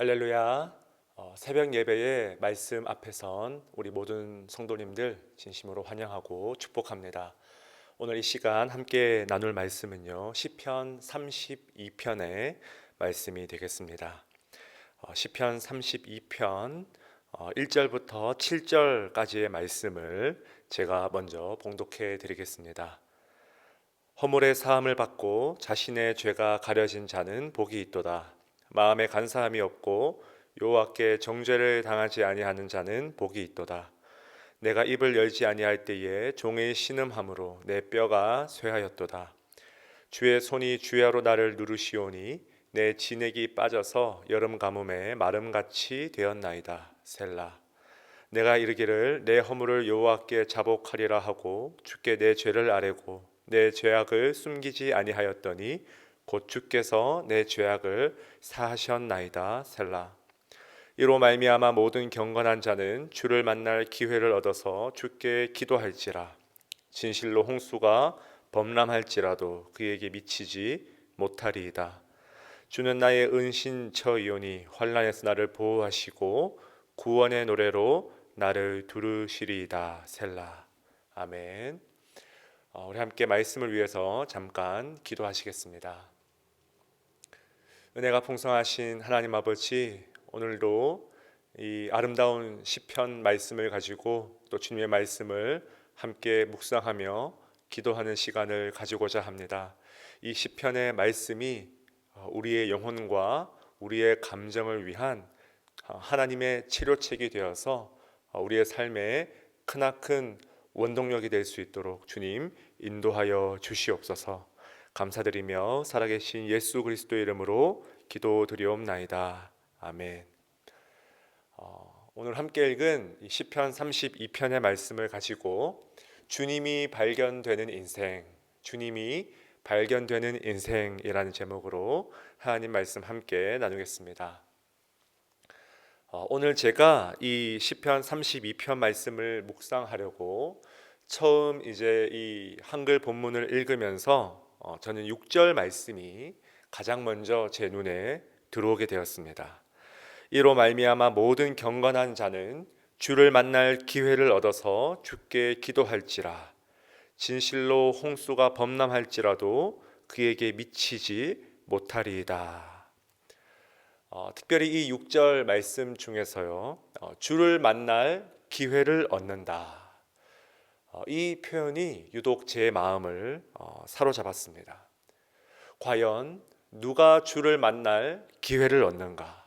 할렐루야. 어, 새벽 예배의 말씀 앞에 선 우리 모든 성도님들 진심으로 환영하고 축복합니다. 오늘 이 시간 함께 나눌 말씀은요. 시편 32편의 말씀이 되겠습니다. 어, 시편 32편 어, 1절부터 7절까지의 말씀을 제가 먼저 봉독해 드리겠습니다. 허물의 사함을 받고 자신의 죄가 가려진 자는 복이 있도다. 마음에 간사함이 없고 여호와께 정죄를 당하지 아니하는 자는 복이 있도다. 내가 입을 열지 아니할 때에 종의 신음함으로 내 뼈가 쇠하였도다. 주의 손이 주야로 나를 누르시오니 내 진액이 빠져서 여름 가뭄에 마름같이 되었나이다. 셀라. 내가 이르기를 내 허물을 여호와께 자복하리라 하고 주께 내 죄를 아뢰고 내 죄악을 숨기지 아니하였더니 곧 주께서 내 죄악을 사하셨나이다 셀라. 이로 말미암아 모든 경건한 자는 주를 만날 기회를 얻어서 주께 기도할지라. 진실로 홍수가 범람할지라도 그에게 미치지 못하리이다. 주는 나의 은신처이오니 환란에서 나를 보호하시고 구원의 노래로 나를 두르시리이다 셀라. 아멘. 어, 우리 함께 말씀을 위해서 잠깐 기도하시겠습니다. 은혜가 풍성하신 하나님 아버지 오늘도 이 아름다운 시편 말씀을 가지고 또 주님의 말씀을 함께 묵상하며 기도하는 시간을 가지고자 합니다. 이 시편의 말씀이 어, 우리의 영혼과 우리의 감정을 위한 어, 하나님의 치료책이 되어서 어, 우리의 삶에 크나큰 원동력이 될 수 있도록 주님 인도하여 주시옵소서. 감사드리며 살아계신 예수 그리스도의 이름으로 기도드리옵나이다. 아멘. 어, 오늘 함께 읽은 이 시편 32편의 말씀을 가지고 주님이 발견되는 인생, 주님이 발견되는 인생이라는 제목으로 하나님 말씀 함께 나누겠습니다. 어, 오늘 제가 이 시편 32편 말씀을 묵상하려고 처음 이제 이 한글 본문을 읽으면서 어, 저는 6절 말씀이 가장 먼저 제 눈에 들어오게 되었습니다. 이로 말미암아 모든 경건한 자는 주를 만날 기회를 얻어서 주께 기도할지라 진실로 홍수가 범람할지라도 그에게 미치지 못하리이다. 어, 특별히 이 6절 말씀 중에서요. 어, 주를 만날 기회를 얻는다. 어, 이 표현이 유독 제 마음을 어, 사로잡았습니다. 과연 누가 주를 만날 기회를 얻는가?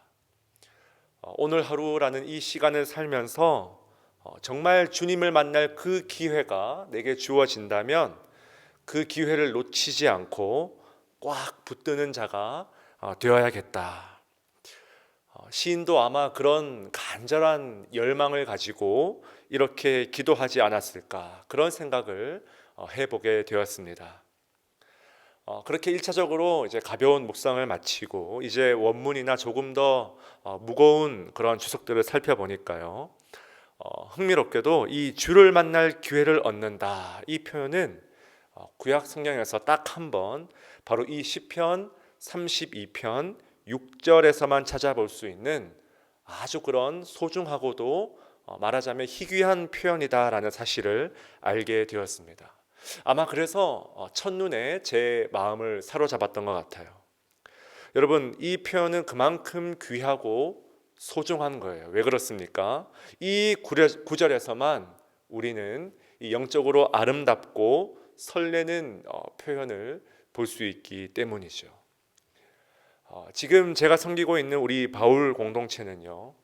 어, 오늘 하루라는 이 시간을 살면서 어, 정말 주님을 만날 그 기회가 내게 주어진다면 그 기회를 놓치지 않고 꽉 붙드는 자가 어, 되어야겠다. 어, 시인도 아마 그런 간절한 열망을 가지고 이렇게 기도하지 않았을까 그런 생각을 어, 해보게 되었습니다. 어, 그렇게 1차적으로 이제 가벼운 묵상을 마치고 이제 원문이나 조금 더 무거운 그런 주석들을 살펴보니까요. 흥미롭게도 이 주를 만날 기회를 얻는다 이 표현은 구약 성경에서 딱 한 번 바로 이 시편 32편 6절에서만 찾아볼 수 있는 아주 그런 소중하고도 어, 말하자면 희귀한 표현이다라는 사실을 알게 되었습니다. 아마 그래서 어, 첫눈에 제 마음을 사로잡았던 것 같아요. 여러분, 이 표현은 그만큼 귀하고 소중한 거예요. 왜 그렇습니까? 이 구절에서만 우리는 영적으로 아름답고 설레는 어, 표현을 볼 수 있기 때문이죠. 어, 지금 제가 섬기고 있는 우리 바울 공동체는요 어,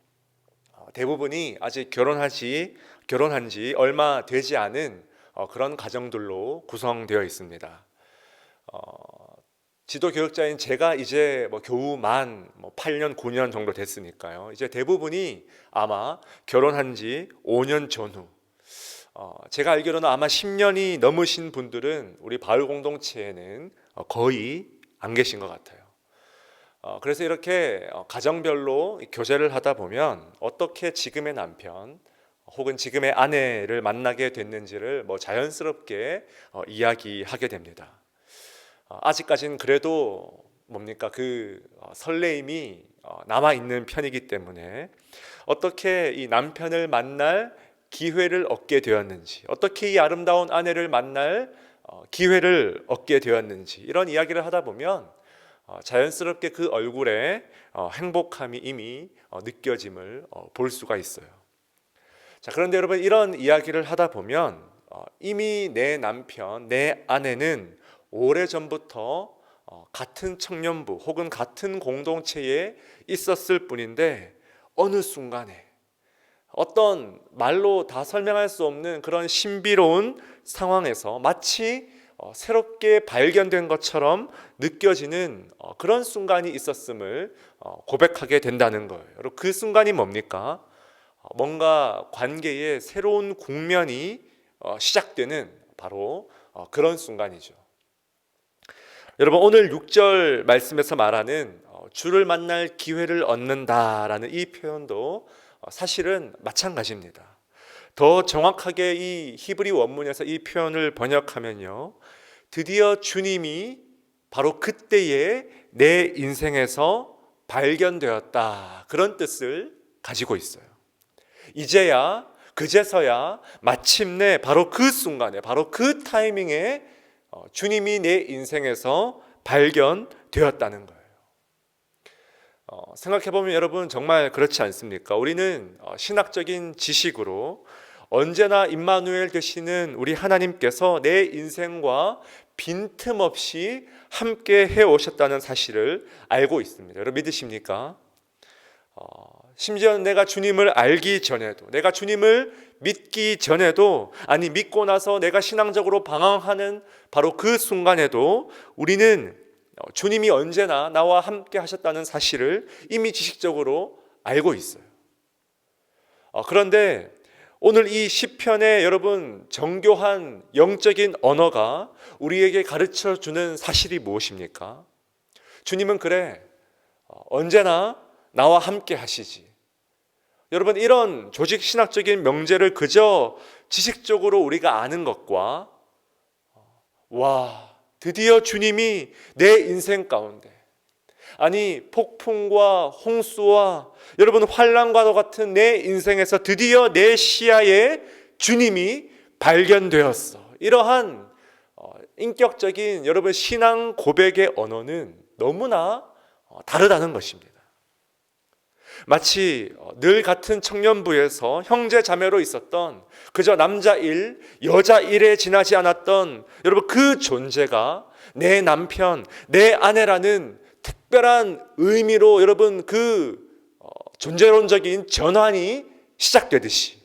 대부분이 아직 결혼하지 결혼한 지 얼마 되지 않은 어, 그런 가정들로 구성되어 있습니다. 어, 지도 교육자인 제가 이제 뭐 겨우 만뭐 8년 9년 정도 됐으니까요. 이제 대부분이 아마 결혼한 지 5년 전후 어, 제가 알기로는 아마 10년이 넘으신 분들은 우리 바울 공동체에는 어, 거의 안 계신 것 같아요. 어, 그래서 이렇게 어, 가정별로 교제를 하다 보면 어떻게 지금의 남편 혹은 지금의 아내를 만나게 됐는지를 뭐 자연스럽게 어, 이야기하게 됩니다. 아직까지는 그래도 뭡니까 그 설레임이 어, 남아 있는 편이기 때문에 어떻게 이 남편을 만날 기회를 얻게 되었는지, 어떻게 이 아름다운 아내를 만날 어, 기회를 얻게 되었는지 이런 이야기를 하다 보면 어, 자연스럽게 그 얼굴에 어, 행복함이 이미 어, 느껴짐을 어, 볼 수가 있어요. 자, 그런데 여러분 이런 이야기를 하다 보면 어, 이미 내 남편, 내 아내는 오래 전부터 어, 같은 청년부 혹은 같은 공동체에 있었을 뿐인데 어느 순간에 어떤 말로 다 설명할 수 없는 그런 신비로운 상황에서 마치 어, 새롭게 발견된 것처럼 느껴지는 어, 그런 순간이 있었음을 어, 고백하게 된다는 거예요. 그 순간이 뭡니까? 어, 뭔가 관계의 새로운 국면이 어, 시작되는 바로 어, 그런 순간이죠. 여러분 오늘 6절 말씀에서 말하는 어, 주를 만날 기회를 얻는다라는 이 표현도 어, 사실은 마찬가지입니다. 더 정확하게 이 히브리 원문에서 이 표현을 번역하면요. 드디어 주님이 바로 그때에 내 인생에서 발견되었다. 그런 뜻을 가지고 있어요. 이제야 그제서야 마침내 바로 그 순간에 바로 그 타이밍에 어, 주님이 내 인생에서 발견되었다는 거예요. 어, 생각해 보면 여러분 정말 그렇지 않습니까? 우리는 어, 신학적인 지식으로 언제나 임마누엘 되시는 우리 하나님께서 내 인생과 빈틈없이 함께 해 오셨다는 사실을 알고 있습니다. 여러분 믿으십니까? 어, 심지어 내가 주님을 알기 전에도, 내가 주님을 믿기 전에도, 아니 믿고 나서 내가 신앙적으로 방황하는 바로 그 순간에도 우리는 어, 주님이 언제나 나와 함께 하셨다는 사실을 이미 지식적으로 알고 있어요. 어, 그런데 오늘 이 시편의 여러분 정교한 영적인 언어가 우리에게 가르쳐 주는 사실이 무엇입니까? 주님은 그래 어, 언제나 나와 함께 하시지. 여러분 이런 조직 신학적인 명제를 그저 지식적으로 우리가 아는 것과 어, 와 드디어 주님이 내 인생 가운데 아니 폭풍과 홍수와 여러분 환란과도 같은 내 인생에서 드디어 내 시야에 주님이 발견되었어. 이러한 어, 인격적인 여러분 신앙 고백의 언어는 너무나 어, 다르다는 것입니다. 마치 어, 늘 같은 청년부에서 형제 자매로 있었던 그저 남자 일, 여자 일에 지나지 않았던 여러분 그 존재가 내 남편, 내 아내라는 특별한 의미로 여러분 그 어, 존재론적인 전환이 시작되듯이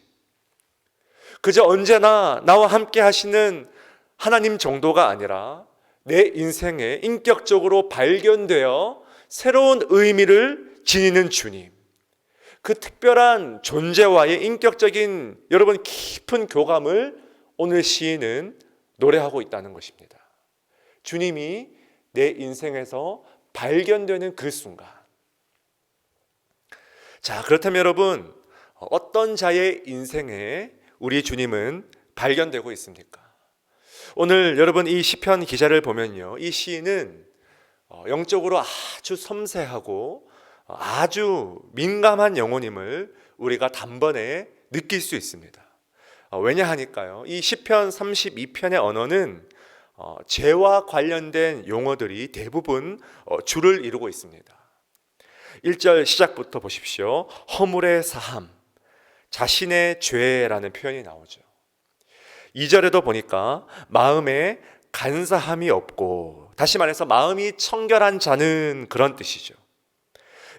그저 언제나 나와 함께 하시는 하나님 정도가 아니라 내 인생에 인격적으로 발견되어 새로운 의미를 지니는 주님. 그 특별한 존재와의 인격적인 여러분 깊은 교감을 오늘 시인은 노래하고 있다는 것입니다. 주님이 내 인생에서 발견되는 그 순간. 자, 그렇다면 여러분, 어떤 자의 인생에 우리 주님은 발견되고 있습니까? 오늘 여러분 이 시편 기자를 보면요. 이 시인은 어, 영적으로 아주 섬세하고 아주 민감한 영혼임을 우리가 단번에 느낄 수 있습니다. 어, 왜냐 하니까요. 이 시편 32편의 언어는 어, 죄와 관련된 용어들이 대부분 줄을 이루고 있습니다. 1절 시작부터 보십시오. 허물의 사함, 자신의 죄라는 표현이 나오죠. 2절에도 보니까 마음에 간사함이 없고 다시 말해서 마음이 청결한 자는 그런 뜻이죠.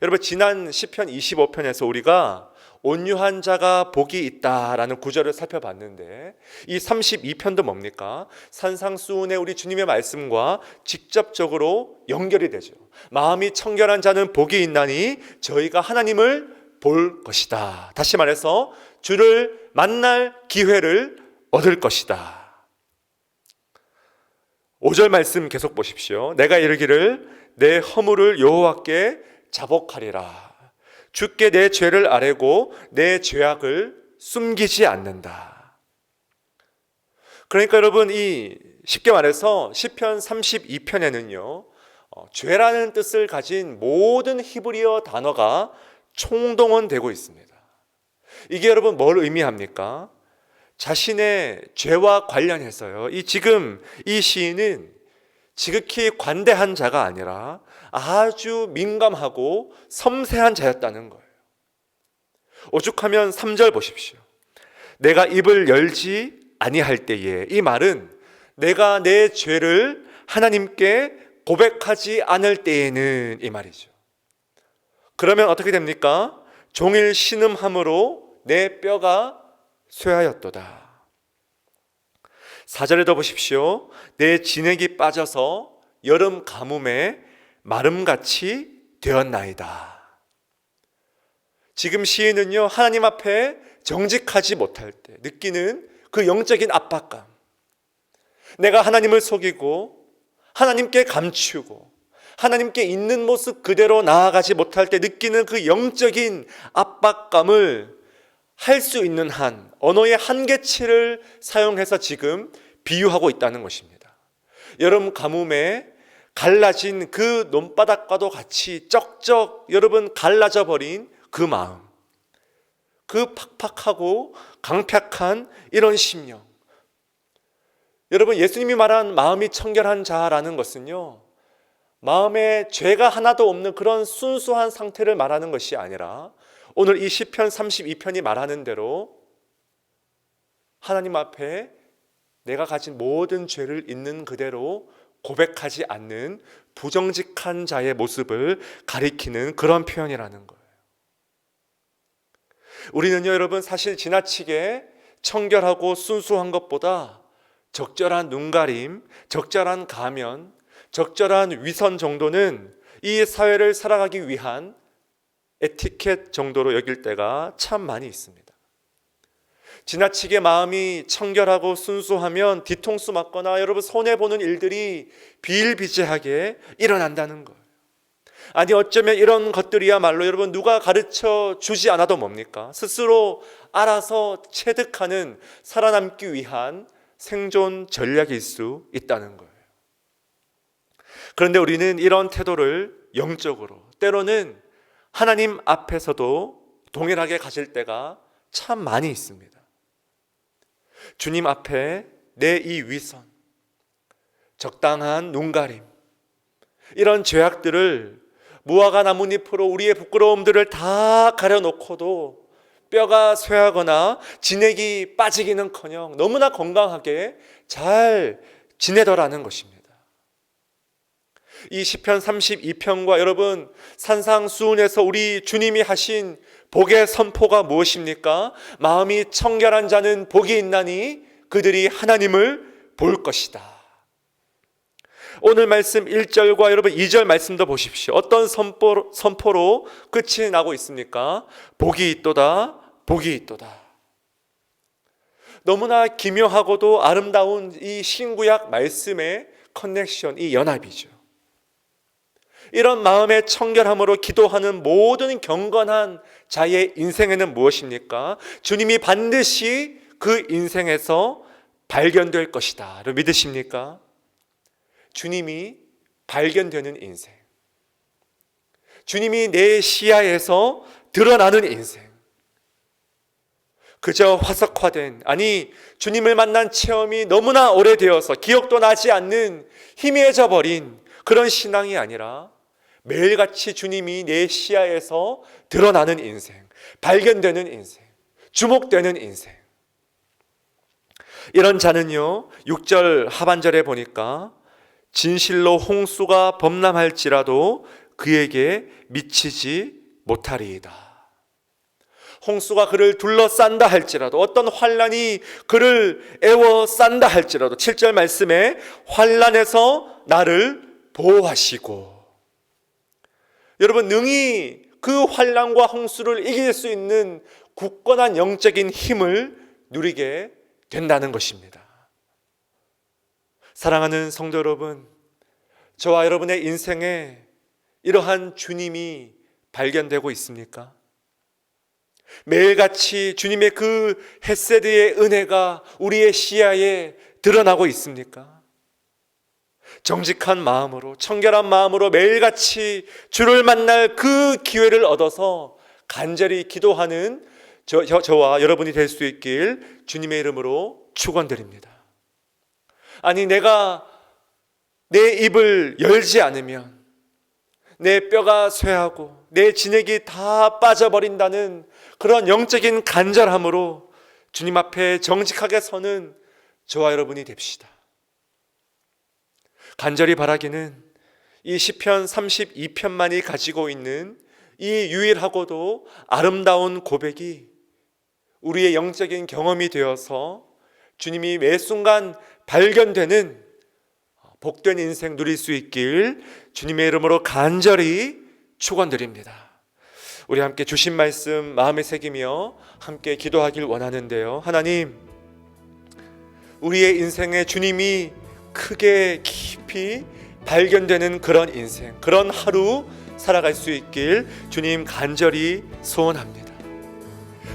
여러분 지난 시편 25편에서 우리가 온유한 자가 복이 있다라는 구절을 살펴봤는데 이 32편도 뭡니까? 산상수훈의 우리 주님의 말씀과 직접적으로 연결이 되죠. 마음이 청결한 자는 복이 있나니 저희가 하나님을 볼 것이다. 다시 말해서 주를 만날 기회를 얻을 것이다. 5절 말씀 계속 보십시오. 내가 이르기를 내 허물을 여호와께 자복하리라. 주께 내 죄를 아뢰고 내 죄악을 숨기지 않는다. 그러니까 여러분 이 쉽게 말해서 시편 32편에는요. 어, 죄라는 뜻을 가진 모든 히브리어 단어가 총동원되고 있습니다. 이게 여러분 뭘 의미합니까? 자신의 죄와 관련해서요. 이 지금 이 시인은 지극히 관대한 자가 아니라 아주 민감하고 섬세한 자였다는 거예요. 오죽하면 3절 보십시오. 내가 입을 열지 아니할 때에 이 말은 내가 내 죄를 하나님께 고백하지 않을 때에는 이 말이죠. 그러면 어떻게 됩니까? 종일 신음함으로 내 뼈가 쇠하였도다. 사절에도 보십시오. 내 진액이 빠져서 여름 가뭄에 마름같이 되었나이다. 지금 시인은요, 하나님 앞에 정직하지 못할 때 느끼는 그 영적인 압박감. 내가 하나님을 속이고 하나님께 감추고 하나님께 있는 모습 그대로 나아가지 못할 때 느끼는 그 영적인 압박감을 할 수 있는 한 언어의 한계치를 사용해서 지금 비유하고 있다는 것입니다. 여름 가뭄에 갈라진 그 논바닥과도 같이 쩍쩍 여러분 갈라져 버린 그 마음. 그 팍팍하고 강팍한 이런 심령. 여러분 예수님이 말한 마음이 청결한 자라는 것은요. 마음에 죄가 하나도 없는 그런 순수한 상태를 말하는 것이 아니라 오늘 이 시편 32편이 말하는 대로 하나님 앞에 내가 가진 모든 죄를 있는 그대로 고백하지 않는 부정직한 자의 모습을 가리키는 그런 표현이라는 거예요. 우리는요, 여러분, 사실 지나치게 청결하고 순수한 것보다 적절한 눈가림, 적절한 가면, 적절한 위선 정도는 이 사회를 살아가기 위한 에티켓 정도로 여길 때가 참 많이 있습니다. 지나치게 마음이 청결하고 순수하면 뒤통수 맞거나 여러분 손해 보는 일들이 비일비재하게 일어난다는 거예요. 아니 어쩌면 이런 것들이야말로 여러분 누가 가르쳐 주지 않아도 뭡니까? 스스로 알아서 체득하는 살아남기 위한 생존 전략일 수 있다는 거예요. 그런데 우리는 이런 태도를 영적으로 때로는 하나님 앞에서도 동일하게 가질 때가 참 많이 있습니다. 주님 앞에 내 이 위선, 적당한 눈가림, 이런 죄악들을 무화과 나뭇잎으로 우리의 부끄러움들을 다 가려놓고도 뼈가 쇠하거나 진액이 빠지기는 커녕 너무나 건강하게 잘 지내더라는 것입니다. 이 시편 32편과 여러분 산상수훈에서 우리 주님이 하신 복의 선포가 무엇입니까? 마음이 청결한 자는 복이 있나니 그들이 하나님을 볼 것이다. 오늘 말씀 1절과 여러분 2절 말씀도 보십시오. 어떤 선포로, 선포로 끝이 나고 있습니까? 복이 있도다, 복이 있도다. 너무나 기묘하고도 아름다운 이 신구약 말씀의 커넥션, 이 연합이죠. 이런 마음의 청결함으로 기도하는 모든 경건한 자의 인생에는 무엇입니까? 주님이 반드시 그 인생에서 발견될 것이다. 믿으십니까? 주님이 발견되는 인생. 주님이 내 시야에서 드러나는 인생. 그저 화석화된, 아니, 주님을 만난 체험이 너무나 오래되어서 기억도 나지 않는 희미해져 버린 그런 신앙이 아니라 매일같이 주님이 내 시야에서 드러나는 인생, 발견되는 인생, 주목되는 인생. 이런 자는요, 6절 하반절에 보니까 진실로 홍수가 범람할지라도 그에게 미치지 못하리이다. 홍수가 그를 둘러싼다 할지라도 어떤 환란이 그를 애워싼다 할지라도 7절 말씀에 환란에서 나를 보호하시고 여러분 능히 그 환란과 홍수를 이길 수 있는 굳건한 영적인 힘을 누리게 된다는 것입니다. 사랑하는 성도 여러분, 저와 여러분의 인생에 이러한 주님이 발견되고 있습니까? 매일같이 주님의 그 헤세드의 은혜가 우리의 시야에 드러나고 있습니까? 정직한 마음으로 청결한 마음으로 매일같이 주를 만날 그 기회를 얻어서 간절히 기도하는 저, 저, 저 와 여러분이 될 수 있길 주님의 이름으로 축원드립니다. 아니 내가 내 입을 열지 않으면 내 뼈가 쇠하고 내 진액이 다 빠져버린다는 그런 영적인 간절함으로 주님 앞에 정직하게 서는 저와 여러분이 됩시다. 간절히 바라기는 이 시편 32편만이 가지고 있는 이 유일하고도 아름다운 고백이 우리의 영적인 경험이 되어서 주님이 매 순간 발견되는 복된 인생 누릴 수 있길 주님의 이름으로 간절히 축원드립니다. 우리 함께 주신 말씀 마음에 새기며 함께 기도하길 원하는데요. 하나님, 우리의 인생에 주님이 크게 깊이 발견되는 그런 인생, 그런 하루 살아갈 수 있길 주님 간절히 소원합니다.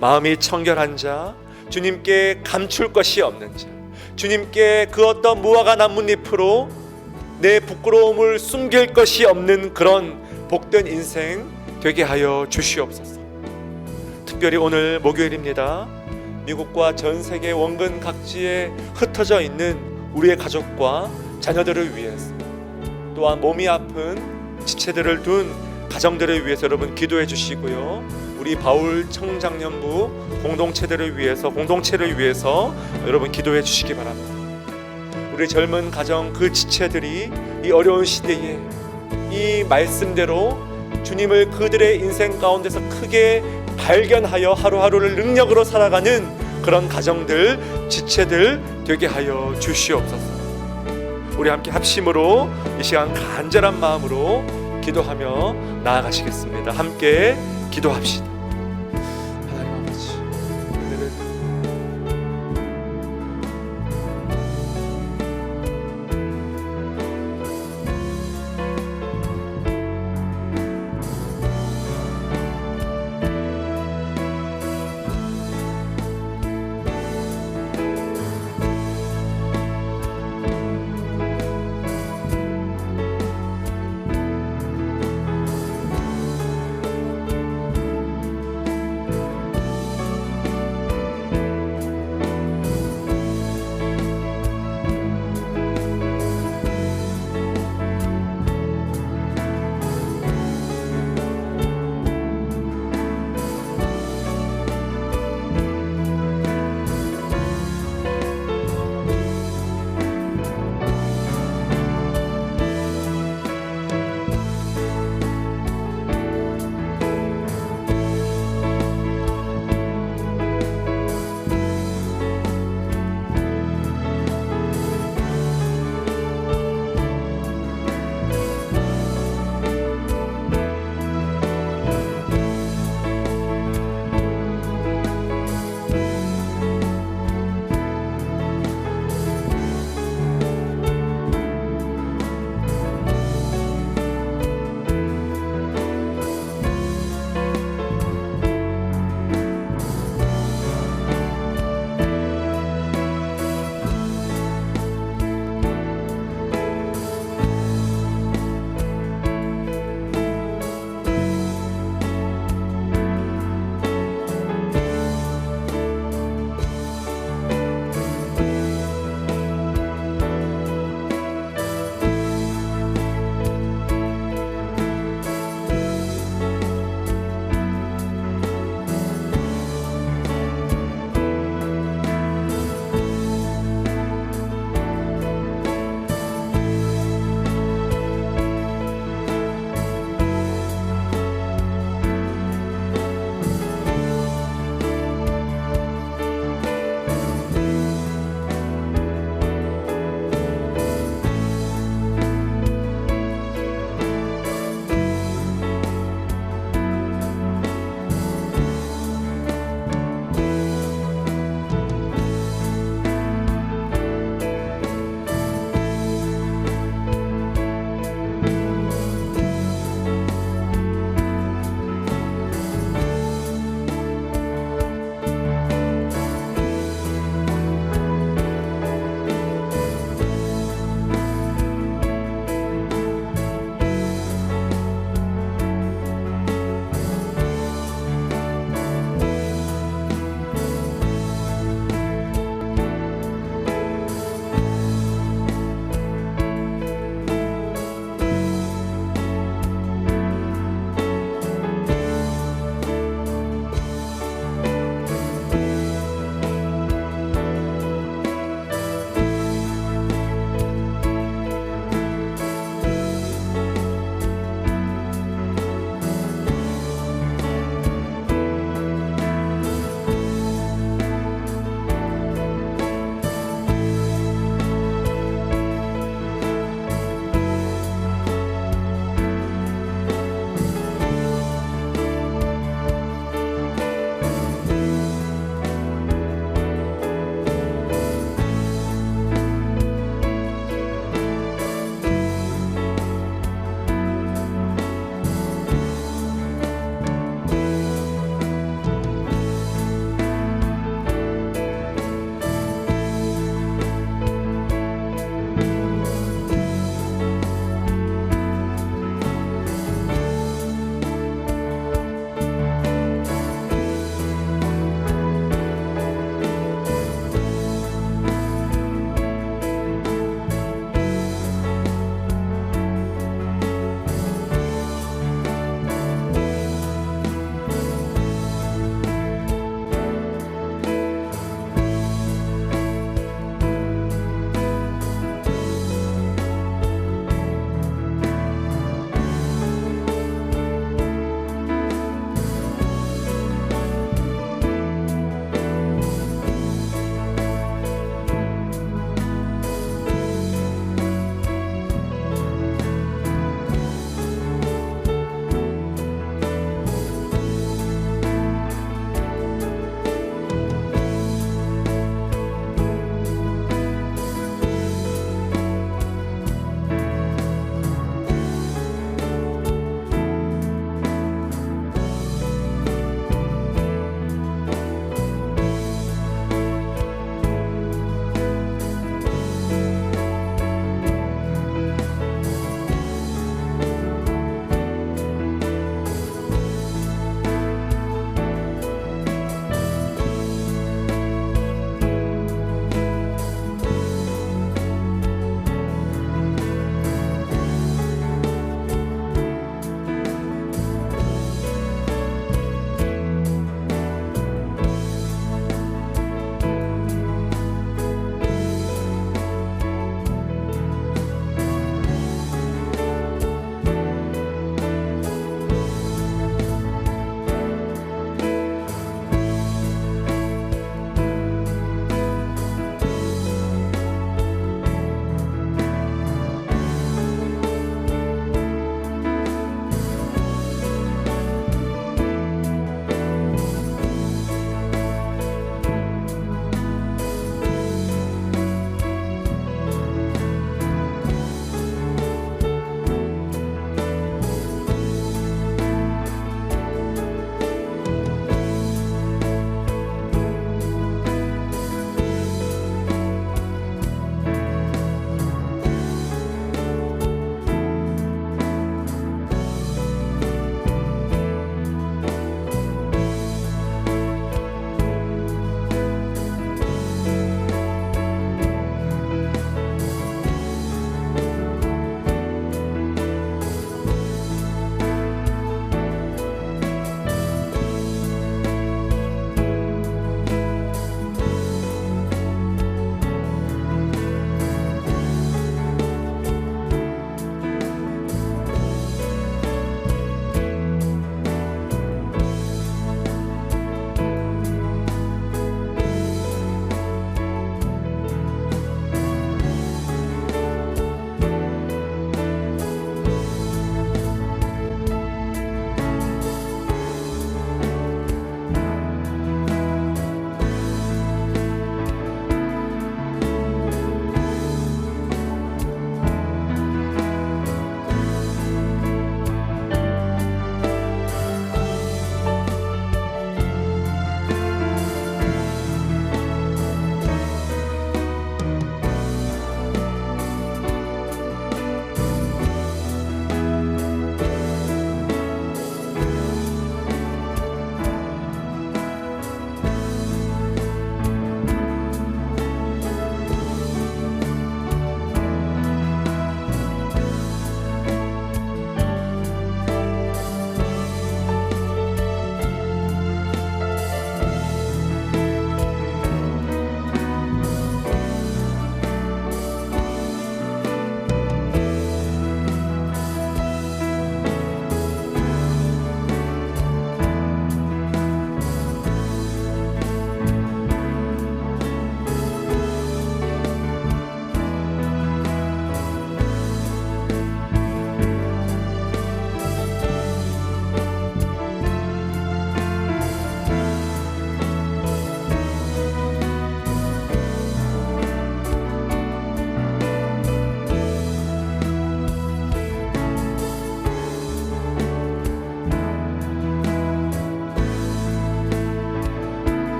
마음이 청결한 자, 주님께 감출 것이 없는 자, 주님께 그 어떤 무화과 나뭇잎으로 내 부끄러움을 숨길 것이 없는 그런 복된 인생 되게 하여 주시옵소서. 특별히 오늘 목요일입니다. 미국과 전 세계 원근 각지에 흩어져 있는 우리의 가족과 자녀들을 위해서 또한 몸이 아픈 지체들을 둔 가정들을 위해서 여러분 기도해 주시고요. 우리 바울 청장년부 공동체들을 위해서 공동체를 위해서 여러분 기도해 주시기 바랍니다. 우리 젊은 가정 그 지체들이 이 어려운 시대에 이 말씀대로 주님을 그들의 인생 가운데서 크게 발견하여 하루하루를 능력으로 살아가는 그런 가정들, 지체들 되게 하여 주시옵소서. 우리 함께 합심으로 이 시간 간절한 마음으로 기도하며 나아가시겠습니다. 함께 기도합시다.